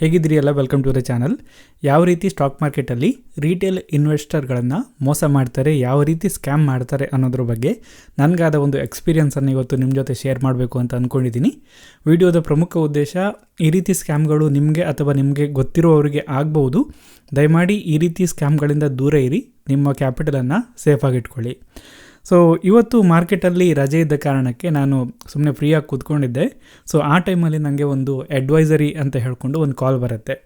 ಹೇಗಿದ್ದೀರಿ ಎಲ್ಲ welcome to the channel. ಯಾವ ರೀತಿ ಸ್ಟಾಕ್ ಮಾರ್ಕೆಟಲ್ಲಿ ರಿಟೇಲ್ ಇನ್ವೆಸ್ಟರ್ಗಳನ್ನು ಮೋಸ ಮಾಡ್ತಾರೆ, ಯಾವ ರೀತಿ ಸ್ಕ್ಯಾಮ್ ಮಾಡ್ತಾರೆ ಅನ್ನೋದ್ರ ಬಗ್ಗೆ ನನಗಾದ ಒಂದು ಎಕ್ಸ್ಪೀರಿಯನ್ಸನ್ನು ಇವತ್ತು ನಿಮ್ಮ ಜೊತೆ ಶೇರ್ ಮಾಡಬೇಕು ಅಂತ ಅಂದ್ಕೊಂಡಿದ್ದೀನಿ ವಿಡಿಯೋದ ಪ್ರಮುಖ ಉದ್ದೇಶ, ಈ ರೀತಿ ಸ್ಕ್ಯಾಮ್ಗಳು ನಿಮಗೆ ಅಥವಾ ನಿಮಗೆ ಗೊತ್ತಿರುವವರಿಗೆ ಆಗ್ಬೋದು ದಯಮಾಡಿ ಈ ರೀತಿ ಸ್ಕ್ಯಾಮ್ಗಳಿಂದ ದೂರ ಇರಿ, ನಿಮ್ಮ ಕ್ಯಾಪಿಟಲನ್ನು ಸೇಫಾಗಿ ಇಟ್ಕೊಳ್ಳಿ. ಸೊ ಇವತ್ತು ಮಾರ್ಕೆಟಲ್ಲಿ ರಜೆ ಇದ್ದ ಕಾರಣಕ್ಕೆ ನಾನು ಸುಮ್ಮನೆ ಫ್ರೀಯಾಗಿ ಕೂತ್ಕೊಂಡಿದ್ದೆ. ಸೊ ಆ ಟೈಮಲ್ಲಿ ನನಗೆ ಒಂದು ಅಡ್ವೈಸರಿ ಅಂತ ಹೇಳಿಕೊಂಡು ಒಂದು ಕಾಲ್ ಬರುತ್ತೆ.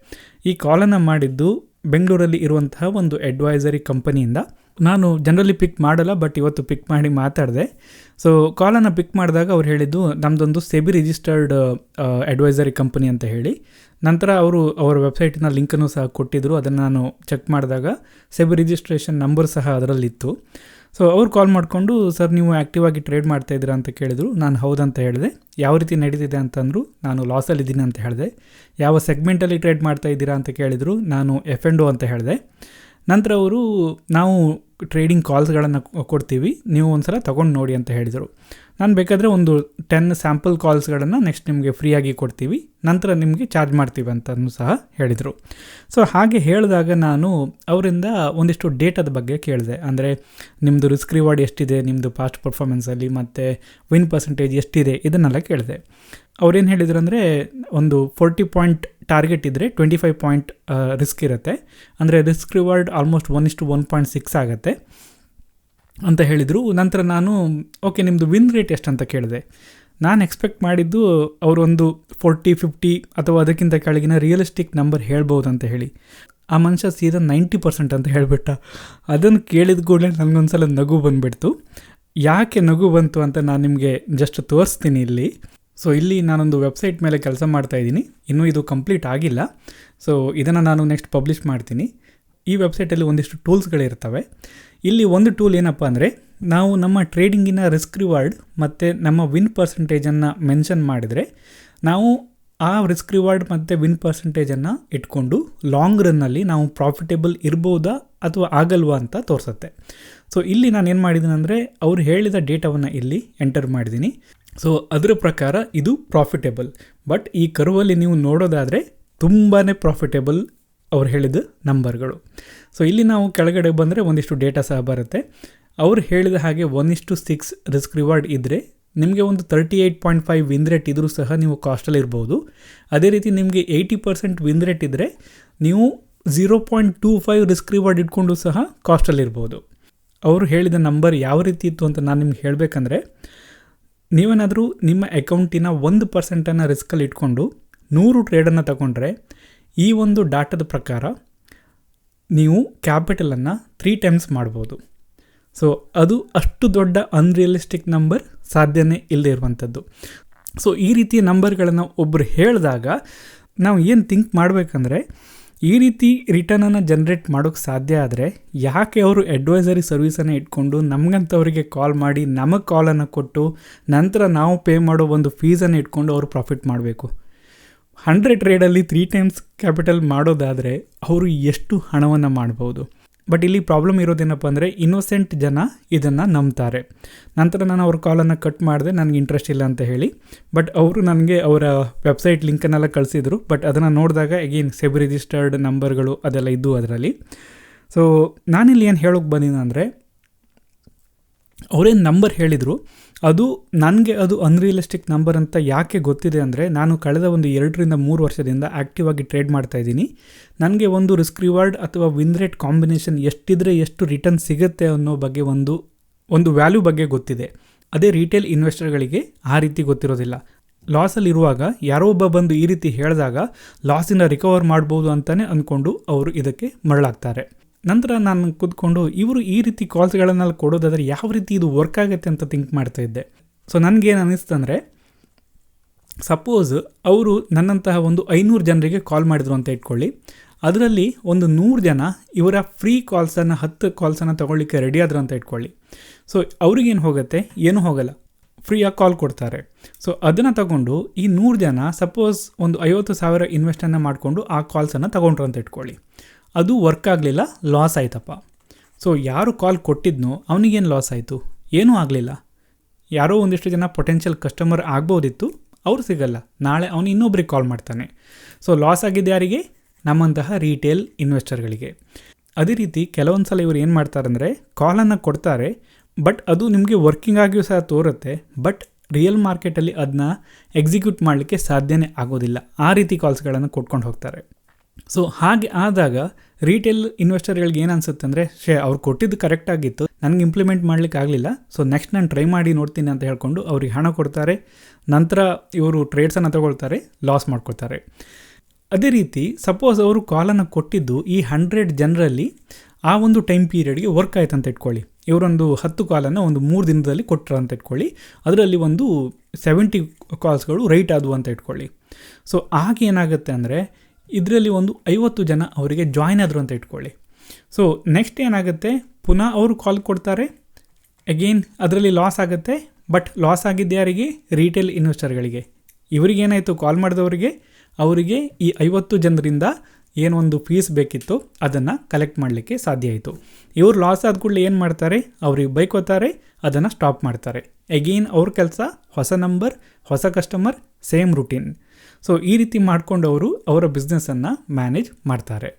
ಈ ಕಾಲನ್ನು ಮಾಡಿದ್ದು ಬೆಂಗಳೂರಲ್ಲಿ ಇರುವಂತಹ ಒಂದು ಅಡ್ವೈಸರಿ ಕಂಪನಿಯಿಂದ ನಾನು ಜನರಲಿ ಪಿಕ್ ಮಾಡಲ್ಲ ಬಟ್ ಇವತ್ತು ಪಿಕ್ ಮಾಡಿ ಮಾತಾಡಿದೆ. ಸೊ ಕಾಲನ್ನು ಪಿಕ್ ಮಾಡಿದಾಗ ಅವ್ರು ಹೇಳಿದ್ದು ನಮ್ಮದೊಂದು ಸೆಬಿ ರಿಜಿಸ್ಟರ್ಡ್ ಅಡ್ವೈಸರಿ ಕಂಪನಿ ಅಂತ ಹೇಳಿ. ನಂತರ ಅವರು ಅವರ ವೆಬ್ಸೈಟಿನ ಲಿಂಕನ್ನು ಸಹ ಕೊಟ್ಟಿದ್ದರು ಅದನ್ನು ನಾನು ಚೆಕ್ ಮಾಡಿದಾಗ ಸೆಬಿ ರಿಜಿಸ್ಟ್ರೇಷನ್ ನಂಬರ್ ಸಹ ಅದರಲ್ಲಿತ್ತು. ಸೊ ಅವ್ರು ಕಾಲ್ ಮಾಡಿಕೊಂಡು, ಸರ್, ನೀವು ಆ್ಯಕ್ಟಿವ್ ಆಗಿ ಟ್ರೇಡ್ ಮಾಡ್ತಾ ಇದ್ದೀರಾ ಅಂತ ಕೇಳಿದರು. ನಾನು ಹೌದಂತ ಹೇಳಿದೆ. ಯಾವ ರೀತಿ ನಡೀತಿದೆ ಅಂತಂದರು, ನಾನು ಲಾಸಲ್ಲಿದ್ದೀನಿ ಅಂತ ಹೇಳಿದೆ. ಯಾವ ಸೆಗ್ಮೆಂಟಲ್ಲಿ ಟ್ರೇಡ್ ಮಾಡ್ತಾ ಇದ್ದೀರಾ ಅಂತ ಕೇಳಿದರು, ನಾನು ಎಫ್ ಎಂಡ್ ಅಂತ ಹೇಳಿದೆ. ನಂತರ ಅವರು, ನಾವು ಟ್ರೇಡಿಂಗ್ ಕಾಲ್ಸ್ಗಳನ್ನು ಕೊಡ್ತೀವಿ. ನೀವು ಒಂದು ಸಲ ತೊಗೊಂಡು ನೋಡಿ ಅಂತ ಹೇಳಿದರು. ನಾನು ಬೇಕಾದರೆ ಒಂದು ಟೆನ್ ಸ್ಯಾಂಪಲ್ ಕಾಲ್ಸ್ಗಳನ್ನು ನೆಕ್ಸ್ಟ್ ನಿಮಗೆ ಫ್ರೀಯಾಗಿ ಕೊಡ್ತೀವಿ. ನಂತರ ನಿಮಗೆ ಚಾರ್ಜ್ ಮಾಡ್ತೀವಿ ಅಂತಲೂ ಸಹ ಹೇಳಿದರು. ಸೊ ಹಾಗೆ ಹೇಳಿದಾಗ ನಾನು ಅವರಿಂದ ಒಂದಿಷ್ಟು ಡೇಟಾದ ಬಗ್ಗೆ ಕೇಳಿದೆ. ಅಂದರೆ ನಿಮ್ಮದು ರಿಸ್ಕ್ ರಿವಾರ್ಡ್ ಎಷ್ಟಿದೆ ನಿಮ್ಮದು ಪಾಸ್ಟ್ ಪರ್ಫಾರ್ಮೆನ್ಸಲ್ಲಿ ಮತ್ತು ವಿನ್ ಪರ್ಸೆಂಟೇಜ್ ಎಷ್ಟಿದೆ ಇದನ್ನೆಲ್ಲ ಕೇಳಿದೆ. ಅವ್ರೇನು ಹೇಳಿದ್ರು ಅಂದರೆ ಒಂದು ಫೋರ್ಟಿ ಪಾಯಿಂಟ್ ಟಾರ್ಗೆಟ್ ಇದ್ದರೆ ಟ್ವೆಂಟಿ ಫೈವ್ ಪಾಯಿಂಟ್ ರಿಸ್ಕ್ ಇರುತ್ತೆ. ಅಂದರೆ ರಿಸ್ಕ್ ರಿವಾರ್ಡ್ ಆಲ್ಮೋಸ್ಟ್ ಒನ್ ಇಷ್ಟು ಒನ್ ಪಾಯಿಂಟ್ ಸಿಕ್ಸ್ ಆಗುತ್ತೆ. ಅಂತ ಹೇಳಿದರು. ನಂತರ ನಾನು ಓಕೆ ನಿಮ್ಮದು ವಿನ್ ರೇಟ್ ಎಷ್ಟು ಅಂತ ಕೇಳಿದೆ. ನಾನು ಎಕ್ಸ್ಪೆಕ್ಟ್ ಮಾಡಿದ್ದು ಅವರೊಂದು ಫೋರ್ಟಿ ಫಿಫ್ಟಿ ಅಥವಾ ಅದಕ್ಕಿಂತ ಕೆಳಗಿನ ರಿಯಲಿಸ್ಟಿಕ್ ನಂಬರ್ ಹೇಳ್ಬೋದು ಅಂತ ಹೇಳಿ. ಆ ಮನುಷ್ಯ ಸೀದಾ ನೈಂಟಿ ಪರ್ಸೆಂಟ್ ಅಂತ ಹೇಳಿಬಿಟ್ಟ. ಅದನ್ನು ಕೇಳಿದ ಕೂಡಲೇ ನನಗೊಂದ್ಸಲ ನಗು ಬಂದುಬಿಡ್ತು. ಯಾಕೆ ನಗು ಬಂತು ಅಂತ ನಾನು ನಿಮಗೆ ಜಸ್ಟ್ ತೋರಿಸ್ತೀನಿ ಇಲ್ಲಿ. ಸೊ ಇಲ್ಲಿ ನಾನೊಂದು ವೆಬ್ಸೈಟ್ ಮೇಲೆ ಕೆಲಸ ಮಾಡ್ತಾ ಇದ್ದೀನಿ. ಇನ್ನೂ ಇದು ಕಂಪ್ಲೀಟ್ ಆಗಿಲ್ಲ. ಸೊ ಇದನ್ನು ನಾನು ನೆಕ್ಸ್ಟ್ ಪಬ್ಲಿಷ್ ಮಾಡ್ತೀನಿ. ಈ ವೆಬ್ಸೈಟಲ್ಲಿ ಒಂದಿಷ್ಟು ಟೂಲ್ಸ್ಗಳಿರ್ತವೆ ಇಲ್ಲಿ ಒಂದು ಟೂಲ್ ಏನಪ್ಪ ಅಂದರೆ, ನಾವು ನಮ್ಮ ಟ್ರೇಡಿಂಗಿನ ರಿಸ್ಕ್ ರಿವಾರ್ಡ್ ಮತ್ತು ನಮ್ಮ ವಿನ್ ಪರ್ಸೆಂಟೇಜನ್ನು ಮೆನ್ಷನ್ ಮಾಡಿದರೆ, ನಾವು ಆ ರಿಸ್ಕ್ ರಿವಾರ್ಡ್ ಮತ್ತು ವಿನ್ ಪರ್ಸೆಂಟೇಜನ್ನು ಇಟ್ಕೊಂಡು ಲಾಂಗ್ ರನ್ನಲ್ಲಿ ನಾವು ಪ್ರಾಫಿಟೇಬಲ್ ಇರ್ಬೋದಾ ಅಥವಾ ಆಗಲ್ವಾ ಅಂತ ತೋರಿಸುತ್ತೆ. ಸೊ ಇಲ್ಲಿ ನಾನು ಏನು ಮಾಡಿದ್ದೀನಿ ಅಂದರೆ ಅವ್ರು ಹೇಳಿದ ಡೇಟಾವನ್ನು ಇಲ್ಲಿ ಎಂಟರ್ ಮಾಡಿದ್ದೀನಿ ಸೊ ಅದರ ಪ್ರಕಾರ ಇದು ಪ್ರಾಫಿಟೇಬಲ್ ಬಟ್ ಈ ಕರುವಲ್ಲಿ ನೀವು ನೋಡೋದಾದರೆ ತುಂಬಾ ಪ್ರಾಫಿಟೇಬಲ್ ಅವ್ರು ಹೇಳಿದ ನಂಬರ್ಗಳು ಸೊ ಇಲ್ಲಿ ನಾವು ಕೆಳಗಡೆ ಬಂದರೆ ಒಂದಿಷ್ಟು ಡೇಟಾ ಸಹ ಬರುತ್ತೆ. ಅವ್ರು ಹೇಳಿದ ಹಾಗೆ ಒನ್ ಇಷ್ಟು ಸಿಕ್ಸ್ ರಿಸ್ಕ್ ರಿವಾರ್ಡ್ ಇದ್ದರೆ ನಿಮಗೆ ಒಂದು thirty eight point five win rate ಇದ್ದರೂ ಸಹ ನೀವು ಕಾಸ್ಟಲ್ಲಿ ಇರ್ಬೋದು. ಅದೇ ರೀತಿ ನಿಮಗೆ ಏಯ್ಟಿ ಪರ್ಸೆಂಟ್ ವಿನ್ ರೇಟ್ ಇದ್ದರೆ ನೀವು zero point two five risk reward ಇಟ್ಕೊಂಡು ಸಹ ಕಾಸ್ಟಲ್ಲಿ ಇರ್ಬೋದು. ಅವರು ಹೇಳಿದ ನಂಬರ್ ಯಾವ ರೀತಿ ಇತ್ತು ಅಂತ ನಾನು ನಿಮ್ಗೆ ಹೇಳಬೇಕಂದ್ರೆ ನೀವೇನಾದರೂ ನಿಮ್ಮ ಅಕೌಂಟಿನ ಒಂದು ಪರ್ಸೆಂಟನ್ನು ರಿಸ್ಕಲ್ಲಿ ಇಟ್ಕೊಂಡು ನೂರು ಟ್ರೇಡನ್ನು ತಗೊಂಡ್ರೆ ಈ ಒಂದು ಡಾಟಾದ ಪ್ರಕಾರ ನೀವು ಕ್ಯಾಪಿಟಲನ್ನು ತ್ರೀ ಟೈಮ್ಸ್ ಮಾಡ್ಬೋದು. ಸೊ, ಅದು ಅಷ್ಟು ದೊಡ್ಡ ಅನ್ರಿಯಲಿಸ್ಟಿಕ್ ನಂಬರ್ ಸಾಧ್ಯನೇ ಇಲ್ಲದೆ ಇರುವಂಥದ್ದು. ಸೊ, ಈ ರೀತಿಯ ನಂಬರ್ಗಳನ್ನು ಒಬ್ಬರು ಹೇಳಿದಾಗ ನಾವು ಏನು ಥಿಂಕ್ ಮಾಡಬೇಕಂದ್ರೆ ಈ ರೀತಿ ರಿಟರ್ನನ್ನು ಜನ್ರೇಟ್ ಮಾಡೋಕ್ಕೆ ಸಾಧ್ಯ ಆದರೆ ಯಾಕೆ ಅವರು ಅಡ್ವೈಸರಿ ಸರ್ವಿಸನ್ನು ಇಟ್ಕೊಂಡು ನಮಗಂಥವರಿಗೆ ಕಾಲ್ ಮಾಡಿ ನಮಗೆ ಕಾಲನ್ನು ಕೊಟ್ಟು ನಂತರ ನಾವು ಪೇ ಮಾಡೋ ಒಂದು ಫೀಸನ್ನು ಇಟ್ಕೊಂಡು ಅವರು ಪ್ರಾಫಿಟ್ ಮಾಡಬೇಕು? ಹಂಡ್ರೆಡ್ ಟ್ರೇಡಲ್ಲಿ ತ್ರೀ ಟೈಮ್ಸ್ ಕ್ಯಾಪಿಟಲ್ ಮಾಡೋದಾದರೆ ಅವರು ಎಷ್ಟು ಹಣವನ್ನು ಮಾಡ್ಬೋದು? ಬಟ್ ಇಲ್ಲಿ ಪ್ರಾಬ್ಲಮ್ ಇರೋದೇನಪ್ಪ ಅಂದರೆ ಇನ್ನೋಸೆಂಟ್ ಜನ ಇದನ್ನು ನಂಬ್ತಾರೆ. ನಂತರ ನಾನು ಅವ್ರ ಕಾಲನ್ನು ಕಟ್ ಮಾಡಿದೆ, ನನಗೆ ಇಂಟ್ರೆಸ್ಟ್ ಇಲ್ಲ ಅಂತ ಹೇಳಿ. ಬಟ್ ಅವರು ನನಗೆ ಅವರ ವೆಬ್ಸೈಟ್ ಲಿಂಕನ್ನೆಲ್ಲ ಕಳಿಸಿದರು. ಬಟ್ ಅದನ್ನು ನೋಡಿದಾಗ ಎಗೇನ್ ಸೆಬ್ ರಿಜಿಸ್ಟರ್ಡ್ ನಂಬರ್ಗಳು ಅದೆಲ್ಲ ಇದ್ದವು ಅದರಲ್ಲಿ. ಸೊ ನಾನಿಲ್ಲಿ ಏನು ಹೇಳೋಕ್ಕೆ ಬಂದಿನ ಅಂದರೆ ಅವರೇನು ನಂಬರ್ ಹೇಳಿದರು. ಅದು ನನಗೆ ಅದು ಅನ್ರಿಯಲಿಸ್ಟಿಕ್ ನಂಬರ್ ಅಂತ ಯಾಕೆ ಗೊತ್ತಿದೆ ಅಂದರೆ ನಾನು ಕಳೆದ ಒಂದು ಎರಡರಿಂದ ಮೂರು ವರ್ಷದಿಂದ ಆ್ಯಕ್ಟಿವ್ ಆಗಿ ಟ್ರೇಡ್ ಮಾಡ್ತಾ ಇದ್ದೀನಿ. ನನಗೆ ಒಂದು ರಿಸ್ಕ್ ರಿವಾರ್ಡ್ ಅಥವಾ ವಿನ್ ರೇಟ್ ಕಾಂಬಿನೇಷನ್ ಎಷ್ಟಿದ್ರೆ ಎಷ್ಟು ರಿಟರ್ನ್ ಸಿಗುತ್ತೆ ಅನ್ನೋ ಬಗ್ಗೆ ಒಂದು ಒಂದು ವ್ಯಾಲ್ಯೂ ಬಗ್ಗೆ ಗೊತ್ತಿದೆ. ಅದೇ ರಿಟೇಲ್ ಇನ್ವೆಸ್ಟರ್ಗಳಿಗೆ ಆ ರೀತಿ ಗೊತ್ತಿರೋದಿಲ್ಲ. ಲಾಸಲ್ಲಿ ಇರುವಾಗ ಯಾರೋ ಒಬ್ಬ ಬಂದು ಈ ರೀತಿ ಹೇಳಿದಾಗ ಲಾಸಿಂದ ರಿಕವರ್ ಮಾಡ್ಬೋದು ಅಂತಲೇ ಅಂದ್ಕೊಂಡು ಅವರು ಇದಕ್ಕೆ ಮರಳಾಗ್ತಾರೆ. ನಂತರ ನಾನು ಕೂತ್ಕೊಂಡು ಇವರು ಈ ರೀತಿ ಕಾಲ್ಸ್ಗಳನ್ನೆಲ್ಲ ಕೊಡೋದಾದರೆ ಯಾವ ರೀತಿ ಇದು ವರ್ಕ್ ಆಗುತ್ತೆ ಅಂತ ಥಿಂಕ್ ಮಾಡ್ತಾ ಇದ್ದೆ. ಸೊ ನನಗೇನು ಅನ್ನಿಸ್ತಂದರೆ ಸಪೋಸ್ ಅವರು ನನ್ನಂತಹ ಒಂದು ಐನೂರು ಜನರಿಗೆ ಕಾಲ್ ಮಾಡಿದ್ರು ಅಂತ ಇಟ್ಕೊಳ್ಳಿ. ಅದರಲ್ಲಿ ಒಂದು ನೂರು ಜನ ಇವರ ಫ್ರೀ ಕಾಲ್ಸನ್ನು ಹತ್ತು ಕಾಲ್ಸನ್ನು ತೊಗೊಳ್ಳಿಕ್ಕೆ ರೆಡಿ ಆದ್ರು ಅಂತ ಇಟ್ಕೊಳ್ಳಿ. ಸೊ ಅವ್ರಿಗೇನು ಹೋಗುತ್ತೆ? ಏನೂ ಹೋಗಲ್ಲ. ಫ್ರೀಯಾಗಿ ಕಾಲ್ ಕೊಡ್ತಾರೆ. ಸೊ ಅದನ್ನು ತಗೊಂಡು ಈ ನೂರು ಜನ ಸಪೋಸ್ ಒಂದು ಐವತ್ತು ಸಾವಿರ ಇನ್ವೆಸ್ಟನ್ನು ಮಾಡಿಕೊಂಡು ಆ ಕಾಲ್ಸನ್ನು ತಗೊಂಡ್ರು ಅಂತ ಇಟ್ಕೊಳ್ಳಿ. ಅದು ವರ್ಕ್ ಆಗಲಿಲ್ಲ ಲಾಸ್ ಆಯ್ತಪ್ಪ. ಸೊ ಯಾರು ಕಾಲ್ ಕೊಟ್ಟಿದ್ನೋ ಅವನಿಗೇನು ಲಾಸ್ ಆಯಿತು? ಏನೂ ಆಗಲಿಲ್ಲ. ಯಾರೋ ಒಂದಿಷ್ಟು ಜನ ಪೊಟೆನ್ಷಿಯಲ್ ಕಸ್ಟಮರ್ ಆಗ್ಬೋದಿತ್ತು, ಅವ್ರು ಸಿಗಲ್ಲ. ನಾಳೆ ಅವನು ಇನ್ನೊಬ್ರಿಗೆ ಕಾಲ್ ಮಾಡ್ತಾನೆ. ಸೊ ಲಾಸ್ ಆಗಿದ್ದು ಯಾರಿಗೆ? ನಮ್ಮಂತಹ ರೀಟೇಲ್ ಇನ್ವೆಸ್ಟರ್ಗಳಿಗೆ ಅದೇ ರೀತಿ ಕೆಲವೊಂದು ಸಲ ಇವರು ಏನು ಮಾಡ್ತಾರೆ ಅಂದರೆ ಕಾಲನ್ನು ಕೊಡ್ತಾರೆ ಬಟ್ ಅದು ನಿಮಗೆ ವರ್ಕಿಂಗ್ ಆಗಿಯೂ ಸಹ ತೋರುತ್ತೆ ಬಟ್ ರಿಯಲ್ ಮಾರ್ಕೆಟಲ್ಲಿ ಅದನ್ನ ಎಕ್ಸಿಕ್ಯೂಟ್ ಮಾಡಲಿಕ್ಕೆ ಸಾಧ್ಯನೇ ಆಗೋದಿಲ್ಲ. ಆ ರೀತಿ ಕಾಲ್ಸ್ಗಳನ್ನು ಕೊಟ್ಕೊಂಡು ಹೋಗ್ತಾರೆ. ಸೊ ಹಾಗೆ ಆದಾಗ ರೀಟೇಲ್ ಇನ್ವೆಸ್ಟರ್ಗಳಿಗೆ ಏನು ಅನ್ಸುತ್ತೆ ಅಂದರೆ ಶೇ ಅವ್ರು ಕೊಟ್ಟಿದ್ದು ಕರೆಕ್ಟ್ ಆಗಿತ್ತು, ನನಗೆ ಇಂಪ್ಲಿಮೆಂಟ್ ಮಾಡಲಿಕ್ಕೆ ಆಗಲಿಲ್ಲ ಸೊ ನೆಕ್ಸ್ಟ್ ನಾನು ಟ್ರೈ ಮಾಡಿ ನೋಡ್ತೀನಿ ಅಂತ ಹೇಳ್ಕೊಂಡು ಅವ್ರಿಗೆ ಹಣ ಕೊಡ್ತಾರೆ, ನಂತರ ಇವರು ಟ್ರೇಡ್ಸನ್ನು ತಗೊಳ್ತಾರೆ ಲಾಸ್ ಮಾಡ್ಕೊಳ್ತಾರೆ. ಅದೇ ರೀತಿ ಸಪೋಸ್ ಅವರು ಕಾಲನ್ನು ಕೊಟ್ಟಿದ್ದು ಈ ಹಂಡ್ರೆಡ್ ಜನರಲ್ಲಿ, ಆ ಒಂದು ಟೈಮ್ ಪೀರಿಯಡ್ಗೆ ವರ್ಕ್ ಆಯ್ತು ಅಂತ ಇಟ್ಕೊಳ್ಳಿ. ಇವರೊಂದು ಹತ್ತು ಕಾಲನ್ನು ಒಂದು ಮೂರು ದಿನದಲ್ಲಿ ಕೊಟ್ಟರು ಅಂತ ಇಟ್ಕೊಳ್ಳಿ. ಅದರಲ್ಲಿ ಒಂದು ಸೆವೆಂಟಿ ಕಾಲ್ಸ್ಗಳು ರೈಟ್ ಆದವು ಅಂತ ಇಟ್ಕೊಳ್ಳಿ. ಸೊ ಆಗ ಏನಾಗುತ್ತೆ ಅಂದರೆ ಇದರಲ್ಲಿ ಒಂದು ಐವತ್ತು ಜನ ಅವರಿಗೆ ಜಾಯ್ನ್ ಆದರು ಅಂತ ಇಟ್ಕೊಳ್ಳಿ. ಸೊ ನೆಕ್ಸ್ಟ್ ಏನಾಗುತ್ತೆ? ಪುನಃ ಅವರು ಕಾಲ್ ಕೊಡ್ತಾರೆ. ಅಗೇನ್ ಅದರಲ್ಲಿ ಲಾಸ್ ಆಗುತ್ತೆ. ಬಟ್ ಲಾಸ್ ಆಗಿದ್ದು ಯಾರಿಗೆ? ರೀಟೇಲ್ ಇನ್ವೆಸ್ಟರ್ಗಳಿಗೆ ಇವರಿಗೇನಾಯಿತು ಕಾಲ್ ಮಾಡಿದವರಿಗೆ. ಅವರಿಗೆ ಈ ಐವತ್ತು ಜನರಿಂದ ಏನೊಂದು ಫೀಸ್ ಬೇಕಿತ್ತು. ಅದನ್ನು ಕಲೆಕ್ಟ್ ಮಾಡಲಿಕ್ಕೆ ಸಾಧ್ಯ ಆಯಿತು. ಇವರು ಲಾಸ್ ಆದ ಕೂಡಲೇ ಏನು ಮಾಡ್ತಾರೆ? ಅವ್ರಿಗೆ ಬೈಕೋತಾರೆ. ಅದನ್ನು ಸ್ಟಾಪ್ ಮಾಡ್ತಾರೆ. ಅಗೇನ್ ಅವ್ರ ಕೆಲಸ ಹೊಸ ನಂಬರ್ ಹೊಸ ಕಸ್ಟಮರ್ ಸೇಮ್ ರುಟೀನ್ ಸೊ ಈ ರೀತಿ ಮಾಡಿಕೊಂಡು ಅವರು ಅವರ ಬಿಸ್ನೆಸ್ಸನ್ನು ಮ್ಯಾನೇಜ್ ಮಾಡ್ತಾರೆ.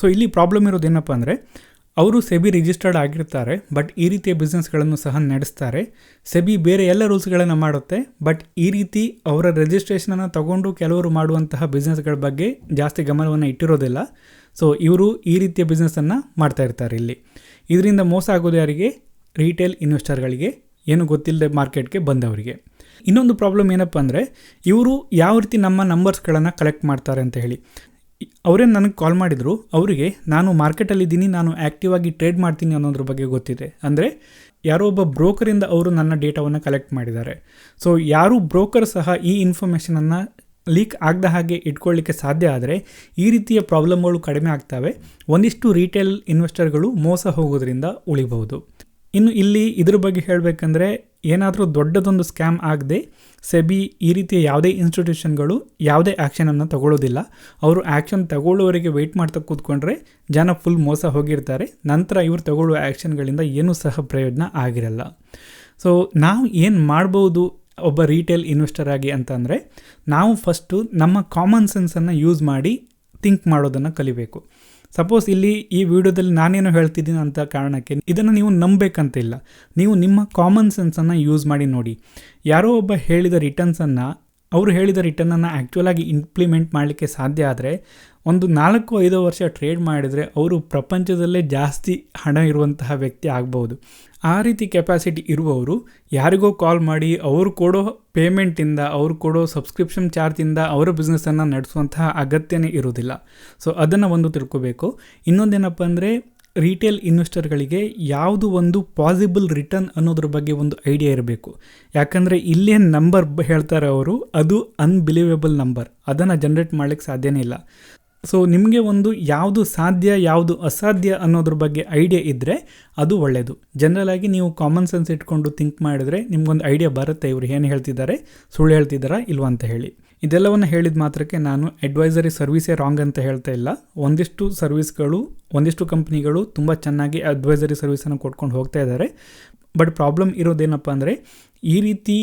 ಸೊ ಇಲ್ಲಿ ಪ್ರಾಬ್ಲಮ್ ಇರೋದು ಏನಪ್ಪ ಅಂದರೆ, ಅವರು ಸೆಬಿ ರಿಜಿಸ್ಟರ್ಡ್ ಆಗಿರ್ತಾರೆ ಬಟ್ ಈ ರೀತಿಯ ಬಿಸ್ನೆಸ್ಗಳನ್ನು ಸಹ ನಡೆಸ್ತಾರೆ. ಸೆಬಿ ಬೇರೆ ಎಲ್ಲ ರೂಲ್ಸ್ಗಳನ್ನು ಮಾಡುತ್ತೆ ಬಟ್ ಈ ರೀತಿ ಅವರ ರಿಜಿಸ್ಟ್ರೇಷನನ್ನು ತಗೊಂಡು ಕೆಲವರು ಮಾಡುವಂತಹ ಬಿಸ್ನೆಸ್ಗಳ ಬಗ್ಗೆ ಜಾಸ್ತಿ ಗಮನವನ್ನು ಇಟ್ಟಿರೋದಿಲ್ಲ. ಸೊ ಇವರು ಈ ರೀತಿಯ ಬಿಸ್ನೆಸ್ಸನ್ನು ಮಾಡ್ತಾ ಇರ್ತಾರೆ ಇಲ್ಲಿ. ಇದರಿಂದ ಮೋಸ ಆಗೋದು ಯಾರಿಗೆ? ರೀಟೇಲ್ ಇನ್ವೆಸ್ಟರ್ಗಳಿಗೆ ಏನು ಗೊತ್ತಿಲ್ಲದೆ ಮಾರ್ಕೆಟ್ಗೆ ಬಂದವರಿಗೆ. ಇನ್ನೊಂದು ಪ್ರಾಬ್ಲಮ್ ಏನಪ್ಪ ಅಂದರೆ, ಇವರು ಯಾವ ರೀತಿ ನಮ್ಮ ನಂಬರ್ಸ್ಗಳನ್ನು ಕಲೆಕ್ಟ್ ಮಾಡ್ತಾರೆ ಅಂತ ಹೇಳಿ. ಅವರೇನು ನನಗೆ ಕಾಲ್ ಮಾಡಿದರು, ಅವರಿಗೆ ನಾನು ಮಾರ್ಕೆಟಲ್ಲಿದ್ದೀನಿ, ನಾನು ಆ್ಯಕ್ಟಿವ್ ಆಗಿ ಟ್ರೇಡ್ ಮಾಡ್ತೀನಿ ಅನ್ನೋದ್ರ ಬಗ್ಗೆ ಗೊತ್ತಿದೆ. ಅಂದರೆ, ಯಾರೋ ಒಬ್ಬ ಬ್ರೋಕರಿಂದ ಅವರು ನನ್ನ ಡೇಟಾವನ್ನು ಕಲೆಕ್ಟ್ ಮಾಡಿದ್ದಾರೆ. ಸೊ ಯಾರು ಬ್ರೋಕರ್ ಸಹ ಈ ಇನ್ಫಾರ್ಮೇಷನನ್ನು ಲೀಕ್ ಆಗದ ಹಾಗೆ ಇಟ್ಕೊಳ್ಳಿಕ್ಕೆ ಸಾಧ್ಯ ಆದರೆ, ಈ ರೀತಿಯ ಪ್ರಾಬ್ಲಮ್ಗಳು ಕಡಿಮೆ ಆಗ್ತವೆ. ಒಂದಿಷ್ಟು ರೀಟೇಲ್ ಇನ್ವೆಸ್ಟರ್ಗಳು ಮೋಸ ಹೋಗೋದ್ರಿಂದ ಉಳಿಬಹುದು. ಇನ್ನು ಇಲ್ಲಿ ಇದ್ರ ಬಗ್ಗೆ ಹೇಳಬೇಕಂದ್ರೆ ಏನಾದರೂ ದೊಡ್ಡದೊಂದು ಸ್ಕ್ಯಾಮ್ ಆಗದೆ ಸೆಬಿ ಈ ರೀತಿಯ ಯಾವುದೇ ಇನ್ಸ್ಟಿಟ್ಯೂಷನ್ಗಳು ಯಾವುದೇ ಆ್ಯಕ್ಷನನ್ನು ತಗೊಳ್ಳೋದಿಲ್ಲ ಅವರು ಆ್ಯಕ್ಷನ್ ತಗೊಳ್ಳೋವರೆಗೆ ವೆಯ್ಟ್ ಮಾಡ್ತಾ ಕೂತ್ಕೊಂಡ್ರೆ ಜನ ಫುಲ್ ಮೋಸ ಹೋಗಿರ್ತಾರೆ. ನಂತರ ಇವರು ತಗೊಳ್ಳುವ ಆ್ಯಕ್ಷನ್ಗಳಿಂದ ಏನೂ ಸಹ ಪ್ರಯೋಜನ ಆಗಿರಲ್ಲ. ಸೊ, ನಾವು ಏನು ಮಾಡ್ಬೋದು ಒಬ್ಬ ರೀಟೇಲ್ ಇನ್ವೆಸ್ಟರ್ ಆಗಿ ಅಂತಂದರೆ ನಾವು ಫಸ್ಟು ನಮ್ಮ ಕಾಮನ್ ಸೆನ್ಸನ್ನು ಯೂಸ್ ಮಾಡಿ ಥಿಂಕ್ ಮಾಡೋದನ್ನು ಕಲಿಬೇಕು. ಸಪೋಸ್ ಇಲ್ಲಿ ಈ ವಿಡಿಯೋದಲ್ಲಿ ನಾನೇನು ಹೇಳ್ತಿದ್ದೀನಿ ಅಂತ ಕಾರಣಕ್ಕೆ ಇದನ್ನು ನೀವು ನಂಬಬೇಕಂತ ಇಲ್ಲ ನೀವು ನಿಮ್ಮ ಕಾಮನ್ ಸೆನ್ಸನ್ನು ಯೂಸ್ ಮಾಡಿ ನೋಡಿ. ಯಾರೋ ಒಬ್ಬ ಹೇಳಿದ ರಿಟರ್ನ್ಸನ್ನು ಅವರು ಹೇಳಿದ ರಿಟರ್ನನ್ನು ಆ್ಯಕ್ಚುಲಾಗಿ ಇಂಪ್ಲಿಮೆಂಟ್ ಮಾಡಲಿಕ್ಕೆ ಸಾಧ್ಯ ಆದರೆ, ಒಂದು ನಾಲ್ಕು, ಐದು ವರ್ಷ ಟ್ರೇಡ್ ಮಾಡಿದರೆ ಅವರು ಪ್ರಪಂಚದಲ್ಲೇ ಜಾಸ್ತಿ ಹಣ ಇರುವಂತಹ ವ್ಯಕ್ತಿ ಆಗ್ಬೋದು ಆ ರೀತಿ ಕೆಪಾಸಿಟಿ ಇರುವವರು ಯಾರಿಗೋ ಕಾಲ್ ಮಾಡಿ ಅವರು ಕೊಡೋ ಪೇಮೆಂಟಿಂದ ಅವರು ಕೊಡೋ ಸಬ್ಸ್ಕ್ರಿಪ್ಷನ್ ಚಾರ್ಜಿಂದ ಅವರ ಬಿಸ್ನೆಸ್ಸನ್ನು ನಡೆಸುವಂತಹ ಅಗತ್ಯನೇ ಇರೋದಿಲ್ಲ ಸೊ ಅದನ್ನು ಒಂದು ತಿಳ್ಕೊಬೇಕು. ಇನ್ನೊಂದೇನಪ್ಪ ಅಂದರೆ ರಿಟೇಲ್ ಇನ್ವೆಸ್ಟರ್ಗಳಿಗೆ ಯಾವುದು ಒಂದು ಪಾಸಿಬಲ್ ರಿಟರ್ನ್ ಅನ್ನೋದ್ರ ಬಗ್ಗೆ ಒಂದು ಐಡಿಯಾ ಇರಬೇಕು. ಯಾಕಂದರೆ ಇಲ್ಲೇನು ನಂಬರ್ ಹೇಳ್ತಾರೆ ಅವರು, ಅದು ಅನ್ಬಿಲೀವೇಬಲ್ ನಂಬರ್ ಅದನ್ನು ಜನ್ರೇಟ್ ಮಾಡಲಿಕ್ಕೆ ಸಾಧ್ಯನೇ ಇಲ್ಲ. ಸೊ ನಿಮಗೆ ಒಂದು ಯಾವುದು ಸಾಧ್ಯ, ಯಾವುದು ಅಸಾಧ್ಯ ಅನ್ನೋದ್ರ ಬಗ್ಗೆ ಐಡಿಯಾ ಇದ್ದರೆ ಅದು ಒಳ್ಳೆಯದು ಜನರಲಾಗಿ ನೀವು ಕಾಮನ್ ಸೆನ್ಸ್ ಇಟ್ಕೊಂಡು ಥಿಂಕ್ ಮಾಡಿದ್ರೆ ನಿಮ್ಗೊಂದು ಐಡಿಯಾ ಬರುತ್ತೆ, ಇವರು ಏನು ಹೇಳ್ತಿದ್ದಾರೆ, ಸುಳ್ಳು ಹೇಳ್ತಿದ್ದಾರಾ, ಇಲ್ವಾ ಅಂತ ಹೇಳಿ. ಇದೆಲ್ಲವನ್ನು ಹೇಳಿದ ಮಾತ್ರಕ್ಕೆ ನಾನು ಅಡ್ವೈಸರಿ ಸರ್ವಿಸೇ ರಾಂಗ್ ಅಂತ ಹೇಳ್ತಾ ಇಲ್ಲ. ಒಂದಿಷ್ಟು ಸರ್ವಿಸ್ಗಳು ಒಂದಿಷ್ಟು ಕಂಪ್ನಿಗಳು ತುಂಬ ಚೆನ್ನಾಗಿ ಅಡ್ವೈಸರಿ ಸರ್ವಿಸನ್ನು ಕೊಟ್ಕೊಂಡು ಹೋಗ್ತಾ ಇದ್ದಾರೆ. ಬಟ್ ಪ್ರಾಬ್ಲಮ್ ಇರೋದೇನಪ್ಪ ಅಂದರೆ, ಈ ರೀತಿ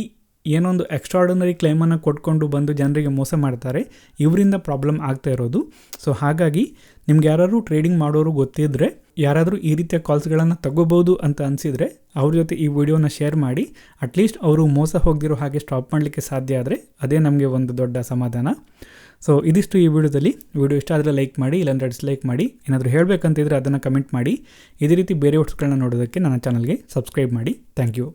ಏನೊಂದು ಎಕ್ಸ್ಟ್ರಾರ್ಡನರಿ ಕ್ಲೈಮನ್ನು ಕೊಟ್ಕೊಂಡು ಬಂದು ಜನರಿಗೆ ಮೋಸ ಮಾಡ್ತಾರೆ, ಇವರಿಂದ ಪ್ರಾಬ್ಲಮ್ ಆಗ್ತಾ ಇರೋದು. ಸೊ ಹಾಗಾಗಿ ನಿಮ್ಗೆ ಯಾರಾದರೂ ಟ್ರೇಡಿಂಗ್ ಮಾಡೋರು ಗೊತ್ತಿದ್ದರೆ ಯಾರಾದರೂ ಈ ರೀತಿಯ ಕಾಲ್ಸ್ಗಳನ್ನು ತಗೋಬೋದು ಅಂತ ಅನಿಸಿದರೆ, ಅವ್ರ ಜೊತೆ ಈ ವಿಡಿಯೋನ ಶೇರ್ ಮಾಡಿ ಅಟ್ಲೀಸ್ಟ್ ಅವರು ಮೋಸ ಹೋಗದಿರೋ ಹಾಗೆ ಸ್ಟಾಪ್ ಮಾಡಲಿಕ್ಕೆ ಸಾಧ್ಯ ಆದರೆ ಅದೇ ನಮಗೆ ಒಂದು ದೊಡ್ಡ ಸಮಾಧಾನ. ಸೊ ಇದಿಷ್ಟು ಈ ವಿಡಿಯೋದಲ್ಲಿ. ವಿಡಿಯೋ ಇಷ್ಟ ಆದರೆ ಲೈಕ್ ಮಾಡಿ, ಇಲ್ಲಾಂದರೆ ಡಿಸ್ಲೈಕ್ ಮಾಡಿ, ಏನಾದರೂ ಹೇಳಬೇಕಂತಿದ್ರೆ ಅದನ್ನು ಕಮೆಂಟ್ ಮಾಡಿ. ಇದೇ ರೀತಿ ಬೇರೆ ವರ್ಡ್ಸ್ಗಳನ್ನ ನೋಡೋದಕ್ಕೆ ನನ್ನ ಚಾನಲ್ಗೆ ಸಬ್ಸ್ಕ್ರೈಬ್ ಮಾಡಿ. Thank you